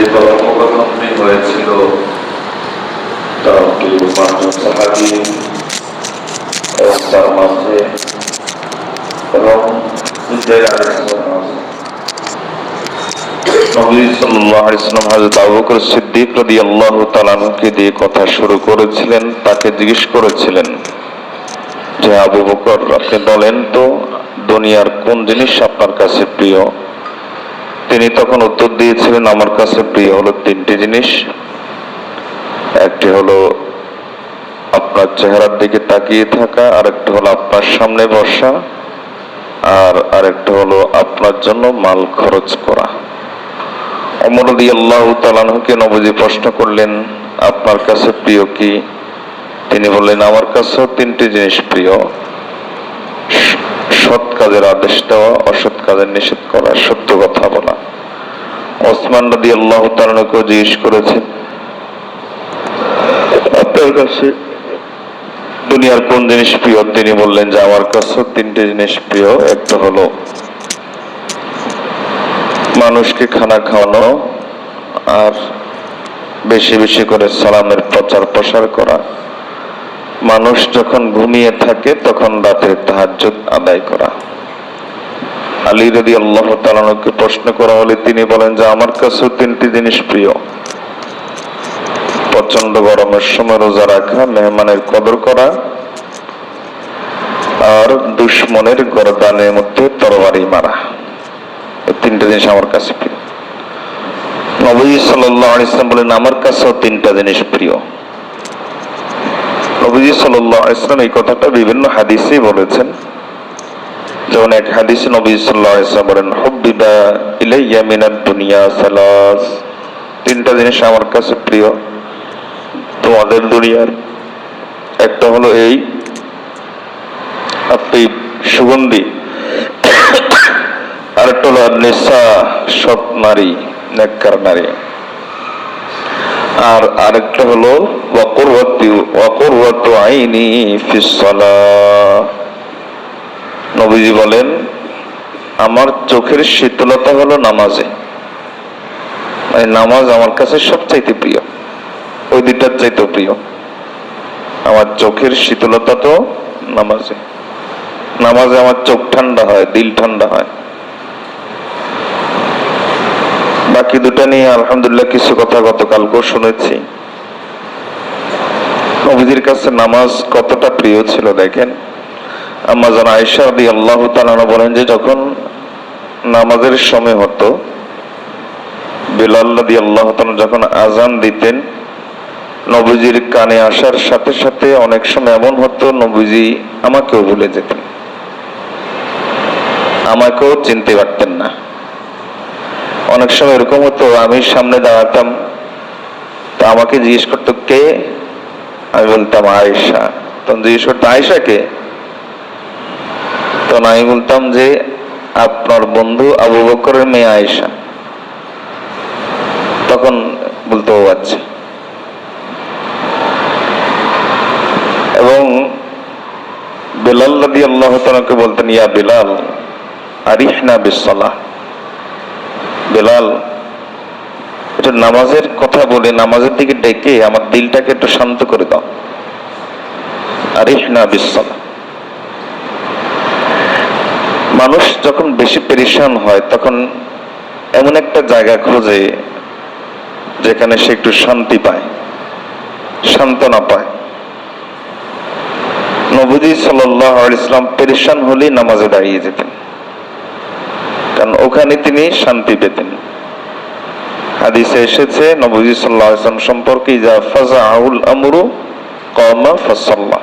যে কথোপকথনটি হয়েছিল তার মাঝে এবং কথা শুরু করেছিলেন, তাকে জিজ্ঞেস করেছিলেন, যে আবু বকর, আপনি বলেন তো দুনিয়ার কোন জিনিস আপনার কাছে প্রিয়? তিনি তখন উত্তর দিয়েছিলেন, আমার কাছে প্রিয় হলো তিনটি জিনিস। একটি হলো আপনার চেহারার দিকে তাকিয়ে থাকা, আরেকটা হলো আপনার সামনে বসা, আর আরেকটা হলো আপনার জন্য মাল খরচ করা। অমরদি আল্লাহ নবজি প্রশ্ন করলেন, আপনার কাছে প্রিয় কি? তিনি বললেন, আমার কাছেও তিনটি জিনিস প্রিয়। সৎ কাজের আদেশ দেওয়া, অসৎ কাজের নিষেধ করা, সত্য কথা বলা। ওসমান নদী আল্লাহ তালানকেও জিজ্ঞেস করেছেন আপনার কাছে দুনিয়ার কোন জিনিস প্রিয়? তিনি বললেন যে, আমার কাছে তিনটে জিনিস প্রিয়। একটা হলো মানুষকে খানা খাওয়ানো আর বেশি বেশি করে সালামের প্রচার প্রসার করা। মানুষ যখন ঘুমিয়ে থাকে, তখন রাতে তাহাজ্জুদ আদায় করা। আলী রদি আল্লাহ তালানুকে প্রশ্ন করা হলে তিনি বলেন যে, আমার কাছেও তিনটি জিনিস প্রিয়। প্রচণ্ড গরমের সময় রোজা রাখা, মেহমানের কদর করা আর দুশ্মনের গরদানের মধ্যে তরবারি মারা। তিনটা জিনিস আমার কাছে প্রিয়। নবী সাল্লাহ ইসলাম বলেন, আমার কাছেও তিনটা জিনিস প্রিয়। নবীজি সাল্লাহ ইসলাম এই কথাটা বিভিন্ন হাদিসে বলেছেন। যেমন এক হাদিসে নবী সাল্লাহ ইসলাম বলেন, হব্বিবা ইলাইয়া মিনাদ দুনিয়া সালাস। তিনটা জিনিস আমার কাছে প্রিয়। তোমাদের দুনিয়ার একটা হলো এই, আপনি সুগন্ধি। আরেকটা হলো নেশা সৎ নারী, নেককার নারী। আর আরেকটা হলো ওয়াকুরওয়াতি আইনি নবীজি বলেন, আমার চোখের শীতলতা হলো নামাজে। মানে নামাজ আমার কাছে সবচাইতে প্রিয়। ওই দুইটার চাইতে প্রিয়। আমার চোখের শীতলতা তো নামাজে। নামাজে আমার চোখ ঠান্ডা হয়, দিল ঠান্ডা হয়। বাকি দুটা নিয়ে আলহামদুলিল্লাহ কিছু কথা গতকালকেও শুনেছি। নবীজির কাছে নামাজ কতটা প্রিয় ছিল দেখেন। আম্মা জান আয়েশা রাদি আল্লাহ তালানা বলেন যে, যখন নামাজের সময় হতো আল্লাহ তাআলা যখন আজান দিতেন, নবীজির কানে আসার সাথে সাথে অনেক সময় এমন হতো, নবীজি আমাকেও ভুলে যেতেন। আমাকেও চিনতে পারতেন না। অনেক সময় এরকম হতো, আমি সামনে দাঁড়াতাম, তো আমাকে জিজ্ঞেস করতো, কে? আমি বলতাম, আয়েশা। তখন জিজ্ঞেস করতো, আয়েশা কে? তখন আমি বলতাম যে, আপনার বন্ধু আবু বকরের মেয়ে আয়েশা। তখন বলতো, ও আচ্ছা। এবং বেলাল রাদি আল্লাহ তালাকে বলতেন, ইয়া বেলাল আরিহনা বিসলাহ বেলাল এটা নামাজের কথা বলে নামাজের দিকে ডেকে আমার দিলটাকে একটু শান্ত করে দাও। আরিহনা বিসলাহ মানুষ যখন বেশি পেরেশান হয়, তখন এমন একটা জায়গা খোঁজে যেখানে সে একটু শান্তি পায়, সান্ত্বনা পায়। নবুজি সাল্লাহ ইসলাম পেরেশান হলেই নামাজে দাঁড়িয়ে যেতেন। কারণ ওখানে তিনি শান্তি পেতেন। হাদিসে এসেছে, নবুজি সাল্লাহ ইসলাম সম্পর্কে, ইজা ফাজা আউল আমরু কমা ফসল্লাহ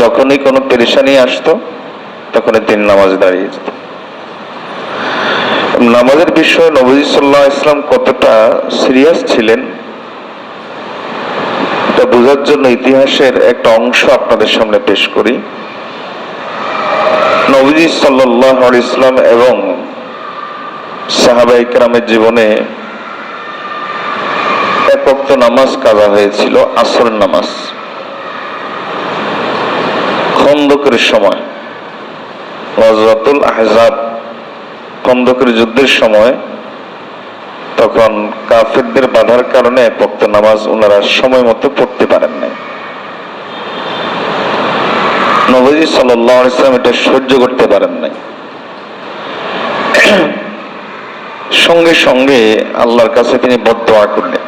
যখনই কোনো পেরেশানি আসতো তখন তিনি নামাজে দাঁড়িয়ে যেতেন। নামাজের বিষয়ে নবজি সাল্লাহ ইসলাম কতটা সিরিয়াস ছিলেন, এটা বোঝার জন্য ইতিহাসের একটা অংশ আপনাদের সামনে পেশ করি। নবজি সাল্লাহ ইসলাম এবং সাহাবা ইকরামের জীবনে এক নামাজ কাজা হয়েছিল আসর নামাজ। খন্দকের সময় গজরাতুল আহজাব খন্দকের যুদ্ধের সময় তখন কাফেরদের বাধার কারণে ওয়াক্ত নামাজ ওনারা সময় মতো পড়তে পারেন নাই। নবজি সাল্লাহ ইসলাম এটা সহ্য করতে পারেন নাই। সঙ্গে সঙ্গে আল্লাহর কাছে তিনি বদোয়া করলেন।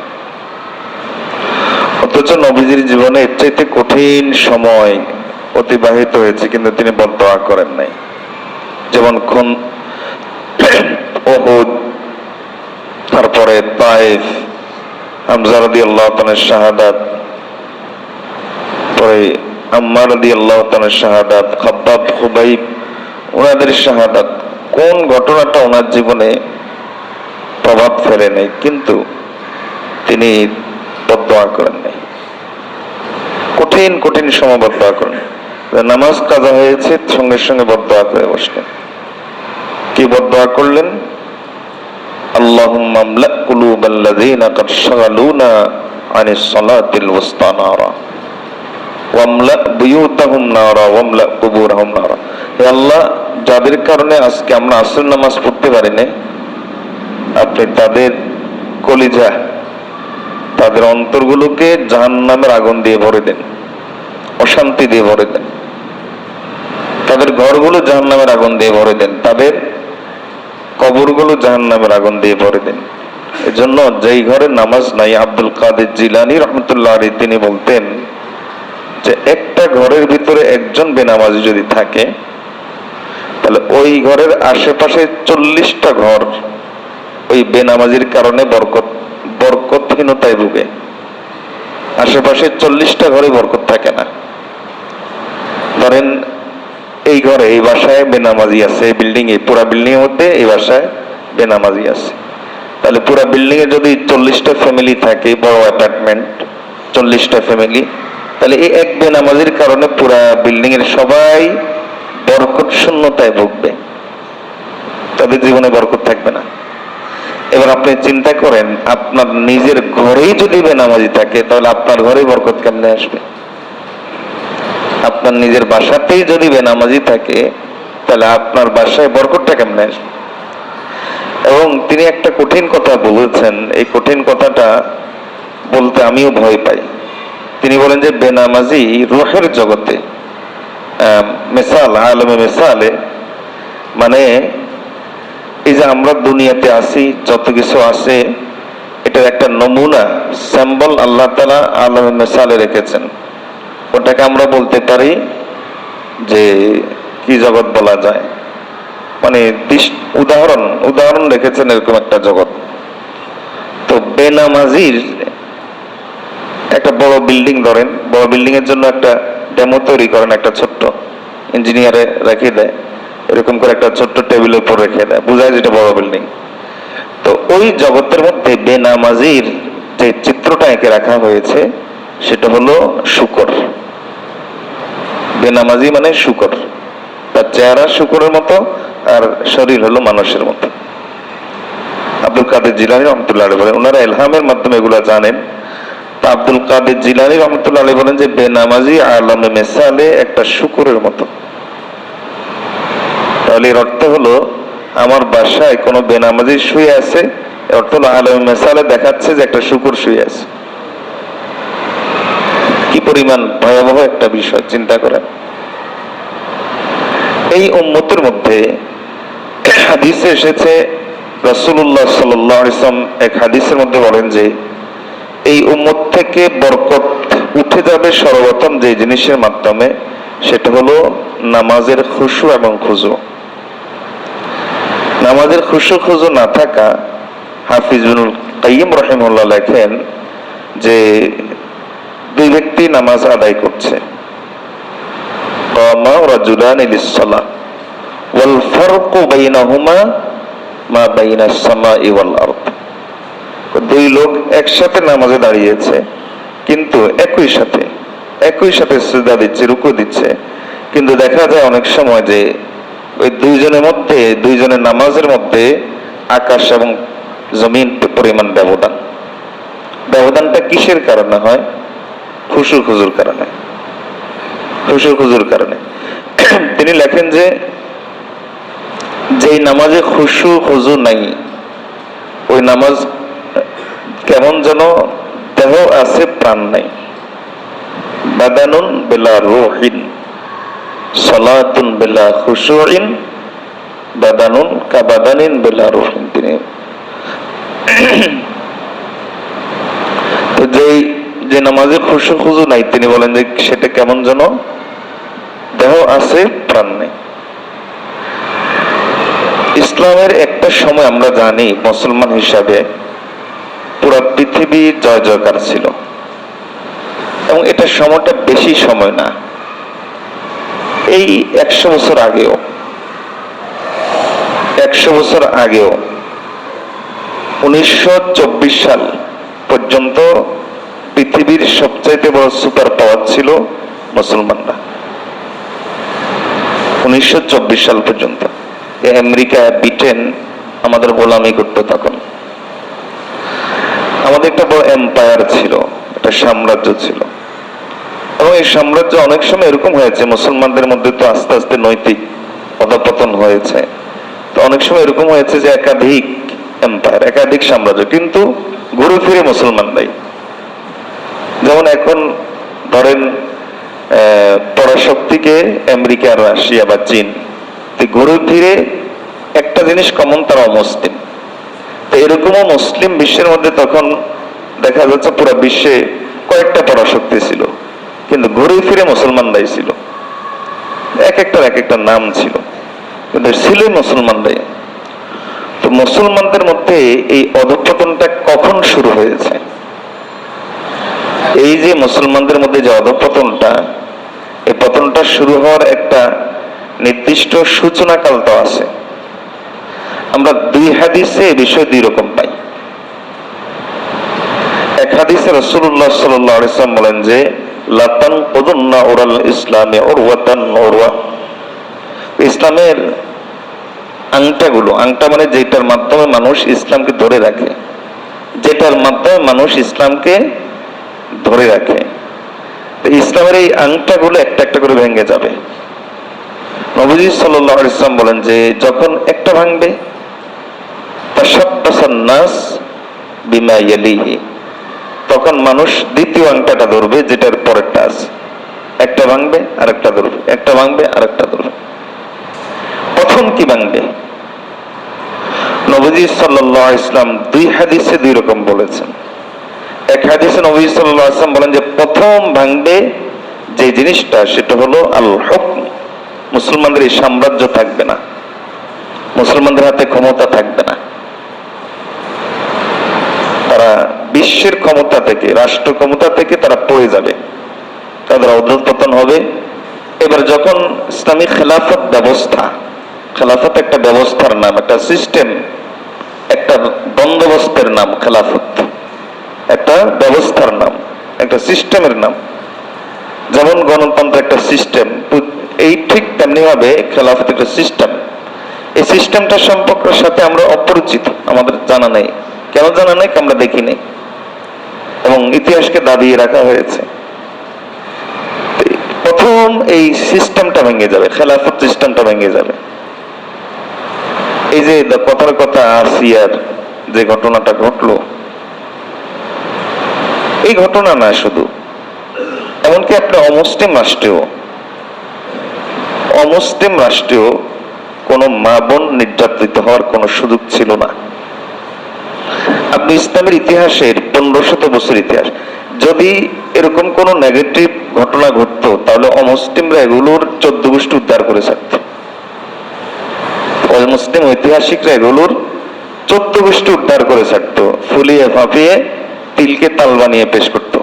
অথচ নবীজির জীবনে এর চাইতে কঠিন সময় অতিবাহিত হয়েছে, কিন্তু তিনি বদোয়া করেন নাই। যেমন খুন ওহুদ তারপরে তাইফ হামজা আল্লাহ শাহাদাত, পরে আম্মার রাদি আল্লাহ তানের শাহাদাত খাব্বাব খুবাইব ওনাদের শাহাদাত কোন ঘটনাটা ওনার জীবনে প্রভাব ফেলে নেই কিন্তু তিনি বদোয়া করেন নাই কঠিন কঠিন সময় বদোয়া করেন নামাজ কাজা হয়েছে সঙ্গে সঙ্গে বদোয়া করে বসলেন কি বদোয়া করলেন اللهم املأ قلوب الذين قد شغلونا عن الصلاة الوسطى نارا আল্লাহ, যাদের কারণে আজকে আমরা আসর নামাজ পড়তে পারি না আপনি তাদের কলিজা, তাদের অন্তরগুলোকে জাহান নামের আগুন দিয়ে ভরে দেন, অশান্তি দিয়ে ভরে দেন। তাদের ঘরগুলো জাহান নামের আগুন দিয়ে ভরে দেন, তাদের কবরগুলো জাহান নামের আগুন দিয়ে ভরে দেন। এজন্য যেই ঘরে নামাজ নাই, আব্দুল কাদের জিলানি রহমতুল্লাহ তিনি বলতেন যে একটা ঘরের ভিতরে একজন বেনামাজি যদি থাকে, তাহলে ওই ঘরের আশেপাশে চল্লিশটা ঘর ওই বেনামাজির কারণে বরকত, বরকতহীনতায় ভুগে। আশেপাশে চল্লিশটা ঘরে বরকত থাকে না। ধরেন এই ঘরে, এই বাসায় বেনামাজি আছে, এই বিল্ডিং এ পুরা বিল্ডিং এর মধ্যে এই বাসায় বেনামাজি আছে। তাহলে পুরা বিল্ডিং এ যদি চল্লিশটা ফ্যামিলি থাকে, বড় অ্যাপার্টমেন্ট চল্লিশটা ফ্যামিলি তাহলে এই এক বেনামাজির কারণে পুরা বিল্ডিং এর সবাই বরকত শূন্যতায় ভুগবে। তাদের জীবনে বরকত থাকবে না। এবার আপনি চিন্তা করেন, আপনার নিজের ঘরেই যদি বেনামাজি থাকে, তাহলে আপনার ঘরেই বরকত কেমনে আসবে? আপনার নিজের বাসাতেই যদি বেনামাজি থাকে, তাহলে আপনার বাসায় বরকতটা কেমনে আসবে? এবং তিনি একটা কঠিন কথা বলেছেন। এই কঠিন কথাটা বলতে আমিও ভয় পাই। তিনি বলেন যে বেনামাজি রুহের জগতে মেসাল, আলমে মেসালে মানে এই যে আমরা দুনিয়াতে আছি, যত কিছু আছে, এটার একটা নমুনা স্যাম্বল আল্লাহ তালা আলমে মেসালে রেখেছেন। ওটাকে আমরা বলতে পারি যে কি জগৎ বলা যায়? মানে উদাহরণ উদাহরণ রেখেছেন এরকম একটা জগৎ। তো বেনামাজির একটা বড় বিল্ডিং ধরেন, বড় বিল্ডিং এর জন্য একটা ডেমো তৈরি করেন, একটা ছোট্ট ইঞ্জিনিয়ারে রেখে দেয়। এরকম করে একটা ছোট্ট টেবিলের উপর রেখে দেয়। বোঝায় যেটা বড় বিল্ডিং তো ওই জগতের মধ্যে বেনামাজির যে চিত্রটা এঁকে রাখা হয়েছে, সেটা হলো শুকর। বেনামাজি মানে শুকর। তার চেহারা শুকরের মতো, আর শরীর হলো মানুষের মতো। আব্দুল কাদের জিলানি রহমতুল্লাহ বলেন, ওনারা এলহামের মাধ্যমে এগুলা জানেন। আব্দুল কাদের জিলানি রহমতুল্লাহ আলী বলেন যে, বেনামাজি আলমে মেসালে একটা শুকুরের মতো। তাহলে এর অর্থ হলো, আমার বাসায় কোনো বেনামাজি শুয়ে আছে অর্থ হলো আলমে মেসালে দেখাচ্ছে যে একটা শুকুর শুয়ে আছে। কি পরিমাণ ভয়াবহ একটা বিষয়, চিন্তা করেন। এই উম্মতের মধ্যে হাদিসে এসেছে আলাইহি ওয়াসাল্লাম এক হাদিসের মধ্যে বলেন যে এই উম্মত থেকে বরকত উঠে যাবে সর্বপ্রথম যে জিনিসের মাধ্যমে, সেটা হলো নামাজের খুশু এবং খুজু। নামাজের খুশু খুজু না থাকা হাফিজুল কাইম রহিমুল্লাহ লেখেন যে দুই ব্যক্তি নামাজ আদায় করছে। কমা রাজুলান ইলিসলা মা বাইনা সামা ওয়াল দুই লোক একসাথে নামাজে দাঁড়িয়েছে, কিন্তু একই সাথে একই সাথে সুদা দিচ্ছে, রুকু দিচ্ছে। কিন্তু দেখা যায় অনেক সময় যে ওই দুইজনের মধ্যে, দুইজনের নামাজের মধ্যে আকাশ এবং জমিন পরিমাণ ব্যবধান। ব্যবধানটা কিসের কারণে হয়? খুশুর খুজুর কারণে। খুশু খুজুর কারণে। তিনি লেখেন যে, যেই নামাজে খুশু খুজু নাই, ওই নামাজ কেমন যেন দেহ আছে, প্রাণ নাই। বাদানুন বেলা রোহিন, সলাতুন বেলা খুশুইন বাদানুন কাবাদানিন বেলা রোহিন তিনি। যেই, যে নামাজে খুশু খুজু নাই, তিনি বলেন যে সেটা কেমন যেন দেহ আছে, প্রাণ নেই। ইসলামের একটা সময় আমরা জানি, মুসলমান হিসাবে পুরো পৃথিবী জয় জয়কার ছিল। এবং এটা সময়টা বেশি সময় না। এই একশো বছর আগেও, একশো বছর আগেও, উনিশশো চব্বিশ সাল পর্যন্ত পৃথিবীর সবচাইতে বড় সুপার পাওয়ার ছিল মুসলমানরা। উনিশশো চব্বিশ সাল পর্যন্ত। আমেরিকা, ব্রিটেন, আমাদের গোলামি করতো তখন। আমাদের একটা বড় এম্পায়ার ছিল, একটা সাম্রাজ্য ছিল। এবং এই সাম্রাজ্য অনেক সময় এরকম হয়েছে, মুসলমানদের মধ্যে তো আস্তে আস্তে নৈতিক অধপতন হয়েছে। তো অনেক সময় এরকম হয়েছে যে একাধিক এম্পায়ার একাধিক সাম্রাজ্য, কিন্তু ঘুরে ফিরে মুসলমানরাই যেমন এখন ধরেন পরাশক্তিকে আমেরিকা রাশিয়া বা চীন ঘুরে ফিরে একটা জিনিস কমন তারা অমুসলিম। এরকমও মুসলিম বিশ্বের মধ্যে তখন দেখা যাচ্ছে পুরো বিশ্বে কয়েকটা পরাশক্তি ছিল, কিন্তু ঘুরে ফিরে মুসলমানরাই ছিল। এক একটার এক একটা নাম ছিল, কিন্তু ছিল মুসলমানরাই। তো মুসলমানদের মধ্যে এই অধপতনটা কখন শুরু হয়েছে? এই যে মুসলমানদের মধ্যে যে অধপতনটা, এই পতনটা শুরু হওয়ার একটা নির্দিষ্ট সূচনা কাল তো আছে। আমরা দুই হাদিসে এই বিষয় দুই রকম পাই। এক হাদিসে রসুল্লাহ সাল্লাম বলেন যে লাতান কদুন্না ওরাল ইসলামে ওরওয়াতান ওরওয়া ইসলামের আংটাগুলো, আংটা মানে যেটার মাধ্যমে মানুষ ইসলামকে ধরে রাখে, যেটার মাধ্যমে মানুষ ইসলামকে ধরে রাখে। তো ইসলামের এই আংটাগুলো একটা একটা করে ভেঙে যাবে। নবজি সাল্লাহ ইসলাম বলেন যে, যখন একটা ভাঙবে তাসাব্বাসান নাস বিমা ইয়ালিহি। তখন মানুষ দ্বিতীয় আংটাটা ধরবে, যেটার পরেরটা আছে। একটা ভাঙবে আর একটা ধরবে। একটা ভাঙবে আর একটা ধরবে। প্রথম কি ভাঙবে? নবজি সাল্লাহ ইসলাম দুই হাদিসে দুই রকম বলেছেন। এক হাদিসে নবী সাল্লাহ ইসলাম বলেন যে, প্রথম ভাঙবে যে জিনিসটা, সেটা হলো আল হুকম মুসলমানদের এই সাম্রাজ্য থাকবে না। মুসলমানদের হাতে ক্ষমতা থাকবে না। তারা বিশ্বের ক্ষমতা থেকে, রাষ্ট্র ক্ষমতা থেকে তারা পড়ে যাবে। তাদের অধপতন হবে। এবার যখন ইসলামী খেলাফত ব্যবস্থা, খেলাফত একটা ব্যবস্থার নাম, একটা সিস্টেম একটা বন্দোবস্তের নাম খেলাফত। একটা ব্যবস্থার নাম, একটা সিস্টেমের নাম। যেমন গণতন্ত্র একটা সিস্টেম এই ঠিক তেমনি ভাবে খেলাফত একটা সিস্টেম এই সিস্টেমটা সম্পর্কের সাথে আমরা অপরিচিত, আমাদের জানা নেই। কেন জানা নেই আমরা দেখি নেই এবং ইতিহাসকে দাবিয়ে রাখা হয়েছে। প্রথম এই সিস্টেমটা ভেঙে যাবে, খেলাফত সিস্টেমটা ভেঙে যাবে। এই যে কথার কথা আসিয়ার যে ঘটনাটা ঘটলো, এই ঘটনা না শুধু, এমনকি একটা অমুসলিম রাষ্ট্রেও অমুসলিম রাষ্ট্রেও কোনো মা বোন নির্যাতিত হওয়ার কোনো সুযোগ ছিল না। আপনি ইসলামের ইতিহাসের পনেরো শত বছর ইতিহাস, যদি এরকম কোন নেগেটিভ ঘটনা ঘটতো, তাহলে অমুসলিমরা এগুলোর চোদ্দ গোষ্ঠী উদ্ধার করে থাকতো মুসলিম ঐতিহাসিকরা এগুলোর চোদ্দ গোষ্ঠী উদ্ধার করে থাকতো ফুলিয়ে ফাঁপিয়ে তিলকে তাল বানিয়ে পেশ করতো।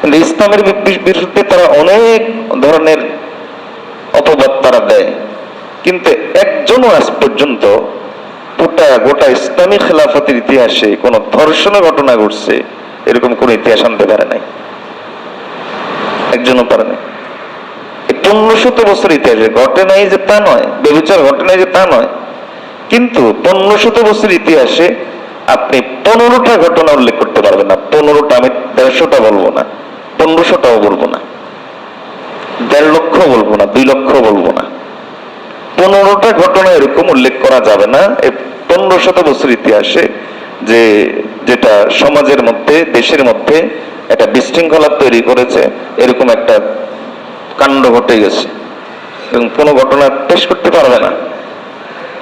কিন্তু ইসলামের বিরুদ্ধে তারা অনেক ধরনের অপবাদ তারা দেয়। কিন্তু একজনও আজ পর্যন্ত গোটা গোটা ইসলামী খেলাফতের ইতিহাসে কোন ধর্ষণের ঘটনা ঘটছে, এরকম কোন ইতিহাস আনতে পারে নাই। একজনও পারে নাই। এই পনেরো শত বছর ইতিহাসে ঘটে নাই যে তা নয় বেবিচার ঘটে নাই যে তা নয়, কিন্তু পনেরো শত বছর ইতিহাসে আপনি পনেরোটা ঘটনা উল্লেখ করতে পারবেন না। পনেরোটা আমি দেড়শোটা বলব না, পনেরোশোটাও বলব না। দেড় লক্ষ বলব না, দুই লক্ষ বলব না। ঘটনা এরকম উল্লেখ করা যাবে না। পনেরো শত বছর ইতিহাসে যে যেটা সমাজের মধ্যে, দেশের মধ্যে একটা বিশৃঙ্খলা তৈরি করেছে, এরকম একটা কাণ্ড ঘটে গেছে। এবং কোনো ঘটনা পেশ করতে পারবে না।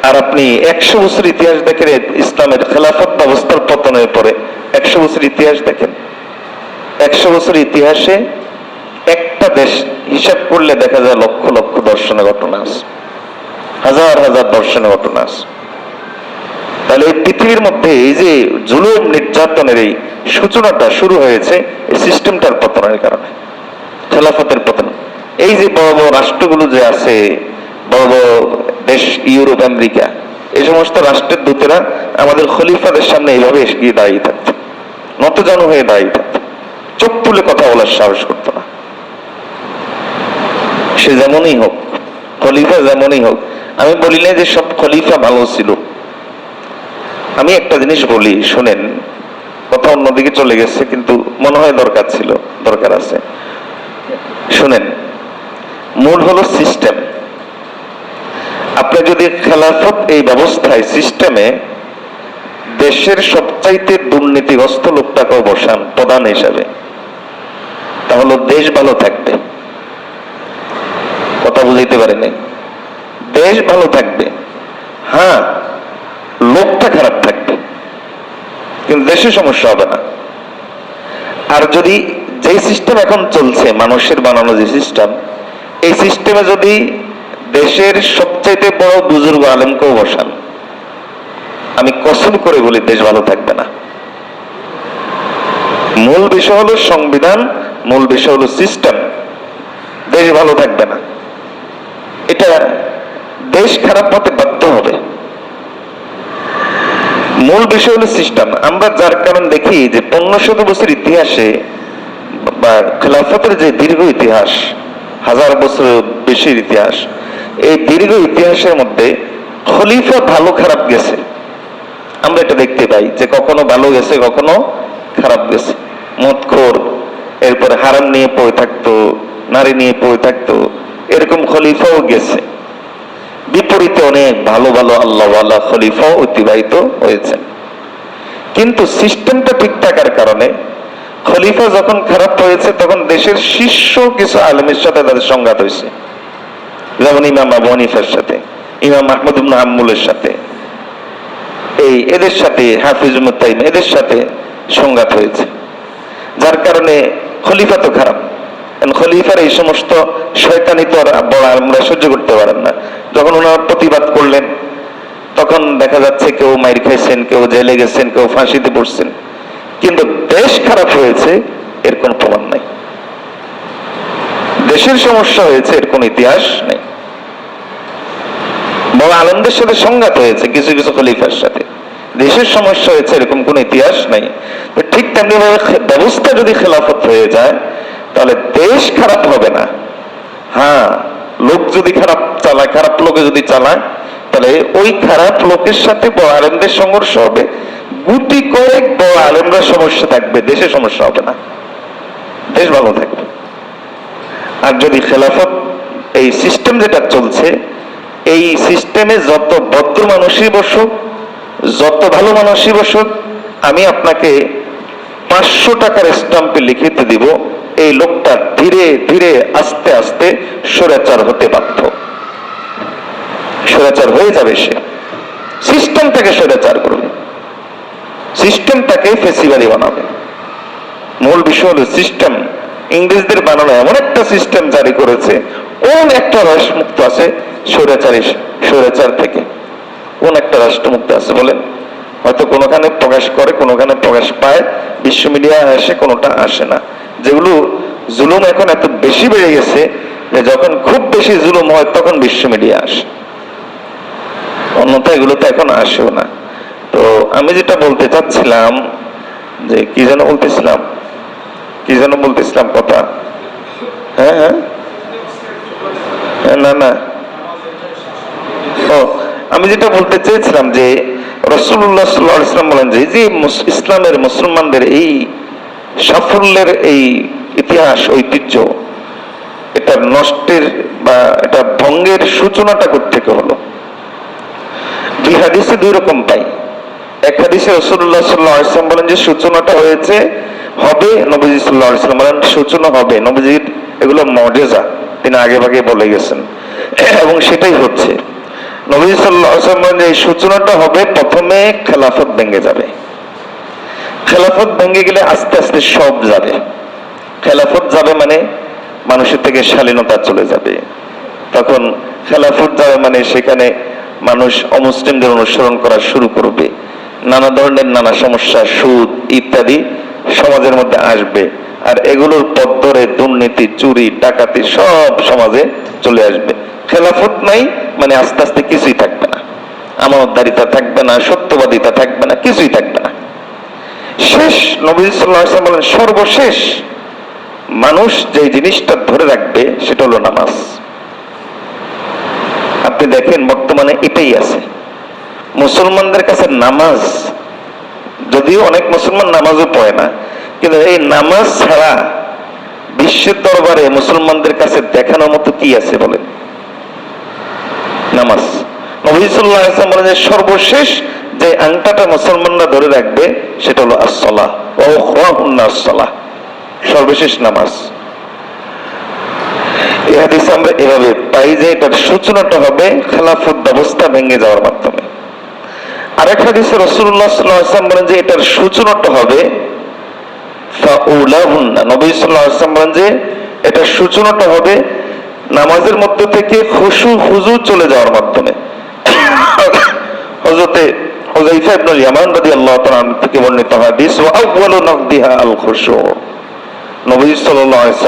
আর আপনি একশো বছর ইতিহাস দেখেন ইসলামের খেলাফত ব্যবস্থার পতনের পরে একশো বছর ইতিহাস দেখেন। একশো বছর ইতিহাসে একটা দেশ হিসাব করলে দেখা যায় লক্ষ লক্ষ দর্শনের ঘটনা আছে। হাজার হাজার দর্শনের ঘটনা আছে। তাহলে এই পৃথিবীর মধ্যে এই যে জুলুম নির্যাতনের এই সূচনাটা শুরু হয়েছে, এই সিস্টেমটার পতনের কারণে, খেলাফতের পতন। এই যে বড় বড় রাষ্ট্রগুলো যে আছে, বড় বড় দেশ ইউরোপ, আমেরিকা, এই সমস্ত রাষ্ট্রের দূতেরা আমাদের খলিফাদের সামনে এইভাবে এসে গিয়ে দাঁড়িয়ে থাকতো। নতজানু হয়ে দাঁড়িয়ে থাকতো। চোখ তুলে কথা বলার সাহস করতো না। সে যেমনই হোক, খলিফা যেমনই হোক আমি বলি না যে সব খলিফা ভালো ছিল। আমি একটা জিনিস বলি, শোনেন, কথা অন্যদিকে চলে গেছে, কিন্তু মনে হয় দরকার ছিল, দরকার আছে। শোনেন, মূল হলো সিস্টেম আপনি যদি খেলাফত এই ব্যবস্থায় সিস্টেমে দেশের সবচাইতে দুর্নীতিগ্রস্ত লোকটাকেও বসান, প্রধান হিসাবে, তাহলে দেশ ভালো থাকবে। কথা বুঝাইতে পারে নাই দেশ ভালো থাকবে। হ্যাঁ লোকটা খারাপ থাকবে। কিন্তু দেশে সমস্যা হবে না। আর যদি যে সিস্টেম এখন চলছে, মানুষের বানানো যে সিস্টেম এই সিস্টেমে যদি দেশের সবচাইতে বড় বুজুর্গ আলেমকেও বসান, আমি কসম করে বলি দেশ ভালো থাকবে না। মূল বিষয় হলো সংবিধান, মূল বিষয় হলো সিস্টেম দেশ ভালো থাকবে না। এটা দেশ খারাপ পথে বাধ্য হবে। মূল বিষয় হলো সিস্টেম আমরা যার কারণ দেখি যে পনেরো শত বছর ইতিহাসে বা খেলাফতের যে দীর্ঘ ইতিহাস, হাজার বছর বেশির ইতিহাস, এই দীর্ঘ ইতিহাসের মধ্যে খলিফা ভালো খারাপ গেছে। আমরা এটা দেখতে পাই যে কখনো ভালো গেছে, কখনো খারাপ গেছে। মদখোর, এরপরে হারাম নিয়ে পড়ে থাকতো, নারী নিয়ে পড়ে থাকতো, এরকম খলিফাও গেছে। বিপরীতে অনেক ভালো ভালো আল্লাহওয়ালা খলিফাও অতিবাহিত হয়েছে। কিন্তু সিস্টেমটা ঠিক থাকার কারণে খলিফা যখন খারাপ হয়েছে, তখন দেশের শীর্ষ কিছু আলমের সাথে তাদের সংঘাত হয়েছে। যেমন ইমাম আবু হানিফার সাথে, ইমাম মাহমুদ ইবনে হাম্মুলের সাথে। এই এদের সাথে, হাফিজ মুতাইম এদের সাথে সংঘাত হয়েছে। যার কারণে খলিফা তো খারাপ। খলিফার এই সমস্ত শয়তানি তো বড় আমরা সহ্য করতে পারেন না। যখন ওনারা প্রতিবাদ করলেন, তখন দেখা যাচ্ছে কেউ মাইর খাইছেন, কেউ জেলে গেছেন, কেউ ফাঁসিতে পড়ছেন। কিন্তু দেশ খারাপ হয়েছে, এর কোনো প্রমাণ নাই। দেশের সমস্যা হয়েছে, এর কোনো ইতিহাস নেই। বড় আনন্দের সাথে সংঘাত হয়েছে কিছু কিছু খলিফার সাথে। দেশের সমস্যা হয়েছে, এরকম কোন ইতিহাস নাই। ঠিক তেমনি ভাবে ব্যবস্থা যদি খেলাফত হয়ে যায় তাহলে দেশ খারাপ হবে না। হ্যাঁ লোক যদি খারাপ চালায়, খারাপ লোকে যদি চালায়, তাহলে ওই খারাপ লোকের সাথে বড় আলেমদের সংঘর্ষ হবে। গুটি কয়েক বড় আলেমরা সমস্যা থাকবে, দেশে সমস্যা হবে না। দেশ ভালো থাকবে। আর যদি খেলাফত এই সিস্টেম যেটা চলছে, এই সিস্টেমে যত ভদ্র মানুষই বসুক, যত ভালো মানুষই বসুক, আমি আপনাকে পাঁচশো টাকার স্টাম্পে লিখিতে দিব। এই লোকটা ধীরে ধীরে আস্তে আস্তে স্বৈরাচার হতে বাধ্য। স্বৈরাচার হয়ে যাবে সে। সিস্টেম থেকে স্বৈরাচার করবে। সিস্টেম তাকে ফেসিবাদী বানাবে। মূল বিষয় হলো সিস্টেম। ইংরেজদের বানানো এমন একটা সিস্টেম জারি করেছে, কোন একটা রাষ্ট্র মুক্ত আছে স্বৈরাচারী, স্বৈরাচার থেকে। কোন একটা রাষ্ট্র মুক্ত আছে বলেন? হয়তো কোনোখানে প্রকাশ করে, কোনোখানে প্রকাশ পায়, বিশ্ব মিডিয়ায় আসে, কোনোটা আসে না। যেগুলো জুলুম এখন এত বেশি বেড়ে গেছে যে যখন খুব বেশি জুলুম হয় তখন বিশ্ব মিডিয়া আসে। অন্যথা এগুলো তো এখন আসেও না। তো আমি যেটা বলতে চাচ্ছিলাম যে কি যেন বলতেছিলাম কি যেন বলতেছিলাম কথা? হ্যাঁ হ্যাঁ? হ্যাঁ, না না। আমি যেটা বলতে চেয়েছিলাম যে রসুল্লাহ সাল্লাহ ইসলাম বলেন যে ইসলামের মুসলমানদের এই সাফল্যের এই ইতিহাস, ঐতিহ্য, এটা নষ্টের বা এটা ভঙ্গের সূচনাটা থেকে হলো? দুই হাদিসে দুই রকম পাই। এক হাদিসে রসুল্লাহ সাল্লাহ ইসলাম বলেন যে সূচনাটা হয়েছে, হবে নবীজি সাল্লাহ ইসলাম বলেন সূচনা হবে। নবীজির এগুলো মজেজা তিনি আগে ভাগে বলে গেছেন। এবং সেটাই হচ্ছে। নবীজি সাল্লাহ ইসলাম বলেন যে সূচনাটা হবে, প্রথমে খেলাফত ভেঙে যাবে। খেলাফত ভেঙে গেলে আস্তে আস্তে সব যাবে। খেলাফত যাবে মানে মানুষের থেকে শালীনতা চলে যাবে। তখন খেলাফত যাবে মানে সেখানে মানুষ অমুসলিমদের অনুসরণ করা শুরু করবে। নানা ধরনের নানা সমস্যা, সুদ ইত্যাদি সমাজের মধ্যে আসবে। আর এগুলোর পথ ধরে দুর্নীতি, চুরি, ডাকাতি সব সমাজে চলে আসবে। খেলাফত নাই মানে আস্তে আস্তে কিছুই থাকবে না। আমানতদারিতা থাকবে না, সত্যবাদিতা থাকবে না, কিছুই থাকবে না। শেষ, নবী সাল্লাল্লাহু বলেন, সর্বশেষ মানুষ যে জিনিসটা ধরে রাখবে, সেটা হলো নামাজ। আপনি দেখেন, বর্তমানে এটাই আছে। মুসলমানদের কাছে নামাজ, যদিও অনেক মুসলমান নামাজও পড়ে না, কিন্তু এই নামাজ ছাড়া বিশ্বের দরবারে মুসলমানদের কাছে দেখানোর মতো কি আছে বলেন? নামাজ। ইসলাম বলেন যে, সর্বশেষ যে আংটাটা মুসলমানরা ধরে রাখবে, সেটা হলো আসলা আসলা সর্বশেষ নামাজ। আমরা এভাবে পাই যে এটার সূচনাটা হবে খেলাফত ব্যবস্থা ভেঙে যাওয়ার মাধ্যমে। আরেক হাদিসে রসুল্লাহ সাল্লাম বলেন যে এটার সূচনাটা হবে নবী আলাইহি বলেন যে এটার সূচনাটা হবে নামাজের মধ্যে থেকে খুশু হুজু চলে যাওয়ার মাধ্যমে। হযরতে হুযায়ফা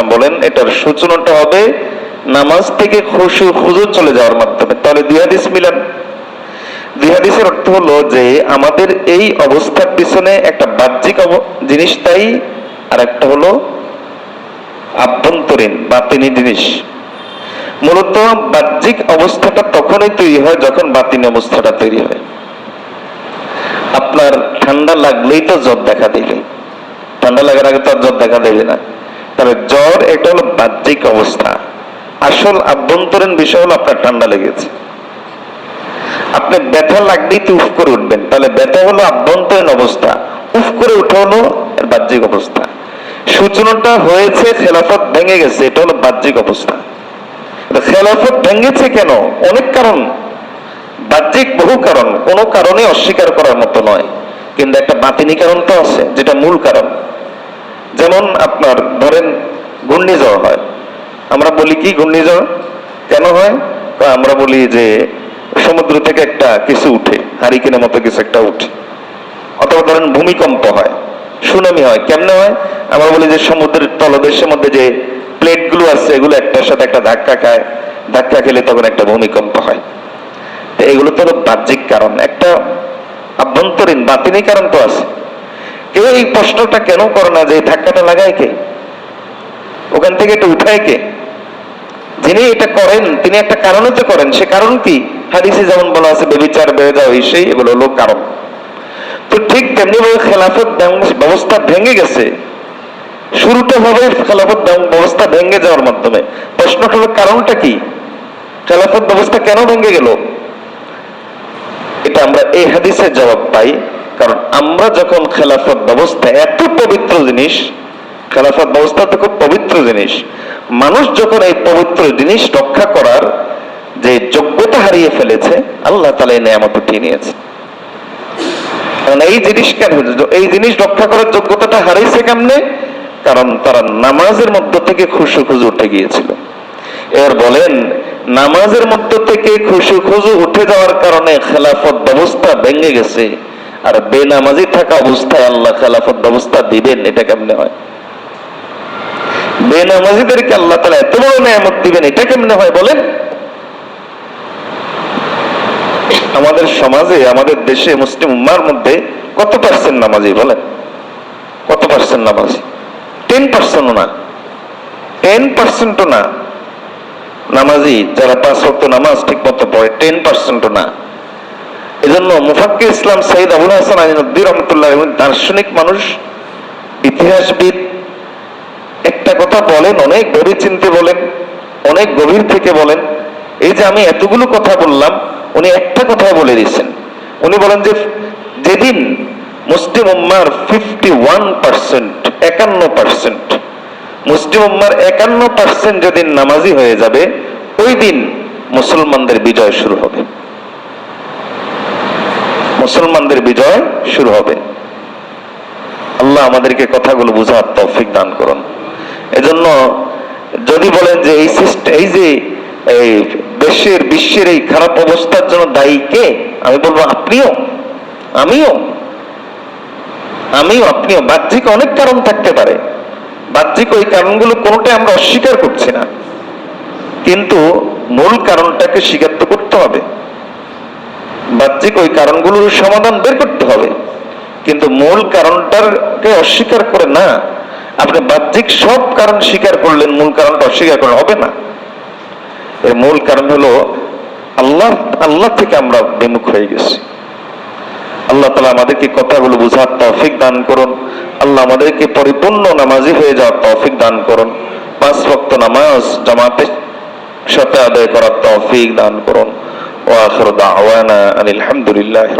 বলেন, এটার সূচনাটা হবে নামাজ থেকে খুশু হুজু চলে যাওয়ার মাধ্যমে। তাহলে দুই হাদিস মিলান। হাদিসের অর্থ হলো যে, আমাদের এই অবস্থার পিছনে একটা বাহ্যিক জিনিস তাই আর একটা হলো আভ্যন্তরীণ, বাতিনি জিনিস। মূলত বাহ্যিক অবস্থাটা তখনই তৈরি হয় যখন বাতিনি অবস্থাটা তৈরি হয়। আপনার ঠান্ডা লাগলেই তো জ্বর দেখা দিবে। ঠান্ডা লাগার আগে তো আর জ্বর দেখা দিলে না। তবে জ্বর, এটা হলো বাহ্যিক অবস্থা। আসল আভ্যন্তরীণ বিষয় হলো আপনার ঠান্ডা লেগেছে। আপনি ব্যথা লাগলেই তো উফ করে উঠবেন। তাহলে ব্যথা হলো আভ্যন্তরীণ অবস্থা। উফ করে উঠা হলো বাহ্যিক অবস্থা। সূচনাটা হয়েছে, খেলাফত ভেঙে গেছে। এটা হলো বাহ্যিক অবস্থা। খেলাফত ভেঙেছে কেন? অনেক কারণ। বাহ্যিক বহু কারণ, কোনো কারণে অস্বীকার করার মতো নয়। কিন্তু একটা বাতিনি কারণ তো আছে, যেটা মূল কারণ। যেমন আপনার ধরেন ঘূর্ণিঝড় হয়। আমরা বলি কি ঘূর্ণিঝড়? কেন হয়? আমরা বলি যে সমুদ্র থেকে একটা কিছু উঠে, হারিকেনের মতো কিছু একটা উঠে। অথবা ধরেন ভূমিকম্প হয়, সুনামি হয়, কেমনে হয়? আমরা বলি যে সমুদ্রের তলদেশের মধ্যে যে প্লেটগুলো আছে, এগুলো একটার সাথে একটা ধাক্কা খায়। ধাক্কা খেলে তখন একটা ভূমিকম্প হয়। এগুলো তো বাহ্যিক কারণ, একটা আভ্যন্তরীণ বাতিনি কারণ তো আছে। কেউ এই প্রশ্নটা কেন করে না যে ধাক্কাটা লাগায় কে? ওখান থেকে এটা উঠায় কে? যিনি এটা করেন, তিনি একটা কারণে তো করেন, সে কারণ কি? হাদিসে যেমন বলা আছে, বেবিচার বেড়ে যাওয়া সেই এগুলো হলো কারণ। তো ঠিক তেমনি ভাবে খেলাফত ব্যবস্থা ভেঙে গেছে। শুরুটা হবে খেলাফত ব্যবস্থা ভেঙে যাওয়ার মাধ্যমে। প্রশ্নটা হলো, কারণটা কি? খেলাফত ব্যবস্থা কেন ভেঙে গেল? এটা আমরা এই হাদিসের জবাব পাই, কারণ আমরা যখন খেলাফত ব্যবস্থা এত পবিত্র জিনিস, খেলাফত ব্যবস্থা তো খুব পবিত্র জিনিস, মানুষ যখন এই পবিত্র জিনিস রক্ষা করার যে যোগ্যতা হারিয়ে ফেলেছে, আল্লাহ তালা এই নিয়ামত উঠিয়ে নিয়েছে। কারণ এই জিনিস কেন এই জিনিস রক্ষা করার যোগ্যতাটা হারিয়েছে কেমনে? কারণ তারা নামাজের মধ্য থেকে খুশু খুজু উঠে গিয়েছিল। এবার বলেন নামাজের মধ্য থেকে খুশু খুজু উঠে যাওয়ার কারণে খেলাফত ব্যবস্থা ভেঙে গেছে। আর বেনামাজি থাকা অবস্থায় আল্লাহ খেলাফত ব্যবস্থা দিবেন, এটা কেমনে হয়? বেনামাজিদেরকে আল্লাহ তালা এত বড় নিয়ামত দিবেন, এটা কেমনে হয় বলেন? আমাদের সমাজে, আমাদের দেশে মুসলিম উম্মার মধ্যে কত পার্সেন্ট নামাজি বলেন? কত পার্সেন্ট নামাজি? টেন পার্সেন্টও না। টেন পার্সেন্টও না। নামাজি, যারা পাঁচ ওয়াক্ত নামাজ ঠিক মতো পড়ে টেন পার্সেন্টও না। এজন্য মুফাক্কি ইসলাম সঈদ আবুল হাসান আইনুদ্দিন রহমতুল্লাহ দার্শনিক মানুষ, ইতিহাসবিদ, একটা কথা বলেন, অনেক গভীর চিনতে বলেন, অনেক গভীর থেকে বলেন। এই যে আমি এতগুলো কথা বললাম, উনি একটা কথা বলে দিয়েছেন। উনি বলেন যে, যেদিন মুসলিম উম্মার ফিফটি ওয়ান পার্সেন্ট একান্ন পার্সেন্ট মুসলিম উম্মার একান্ন পার্সেন্ট যেদিন নামাজি হয়ে যাবে, ওই দিন মুসলমানদের বিজয় শুরু হবে। মুসলমানদের বিজয় শুরু হবে। আল্লাহ আমাদেরকে কথাগুলো বুঝার তৌফিক দান করুন। এজন্য যদি বলেন যে এই এই যে, এই দেশের, বিশ্বের এই খারাপ অবস্থার জন্য দায়ী কে? আমি বলব আপনিও। আমিও। আমিও, আপনিও। বাহ্যিক অনেক কারণ থাকতে পারে। বাহ্যিক ওই কারণগুলো কোনোটাই আমরা অস্বীকার করছি না। কিন্তু মূল কারণটাকে স্বীকার তো করতে হবে। বাহ্যিক ওই কারণগুলোর সমাধান বের করতে হবে। কিন্তু মূল কারণটাকে অস্বীকার করে না। আপনি বাহ্যিক সব কারণ স্বীকার করলেন, মূল কারণটা অস্বীকার করা হবে না। এর মূল কারণ হলো আল্লাহ আল্লাহ থেকে আমরা বিমুখ হয়ে গেছি। আল্লাহ তালা আমাদেরকে কথাগুলো বুঝার তৌফিক দান করুন। আল্লাহ আমাদেরকে পরিপূর্ণ নামাজি হয়ে যাওয়ার তৌফিক দান করুন। পাঁচ ভক্ত নামাজ জামাতে সাথে আদায় করার তৌফিক দান করুন। ও আখর দাওয়ানা আলহামদুলিল্লাহ